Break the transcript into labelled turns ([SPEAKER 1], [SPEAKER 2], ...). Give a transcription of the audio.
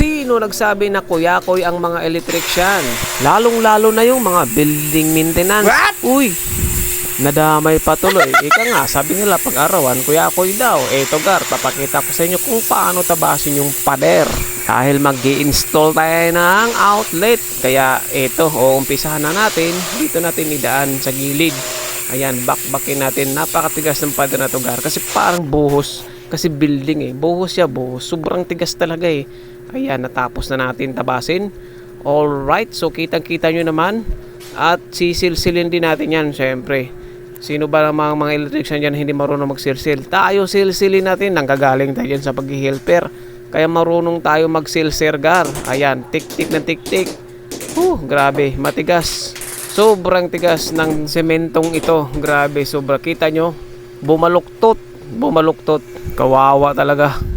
[SPEAKER 1] Sino nagsabi na kuyakoy ang mga electrician? Lalong-lalo na yung mga building maintenance.
[SPEAKER 2] What?
[SPEAKER 1] Uy, nadamay pa tuloy. Ika nga, sabi nila pag-arawan, kuyakoy daw. Eto gar, papakita ko sa inyo kung paano tabasin yung pader. Dahil mag install tayo ng outlet. Kaya eto, uumpisahan na natin. Dito natin idaan sa gilid. Ayan, bakbakin natin. Napakatigas ng pader na to gar. Kasi parang buhos. Kasi building eh. Buhos siya, buhos. Sobrang tigas talaga eh. Ayan, natapos na natin tabasin. Alright, so kitang-kita nyo naman. At sisilsilin din natin yan, syempre. Sino ba namang mga electrician dyan hindi marunong magsilsil? Tayo silsilin natin. Nanggagaling tayo dyan sa pag-helper. Kaya marunong tayo magsilsir gar. Ayan, tik-tik ng tik-tik. Uh, grabe, matigas. Sobrang tigas ng sementong ito. Grabe, sobra. Kita nyo, bumaluktot. Bumaluktot. Kawawa talaga.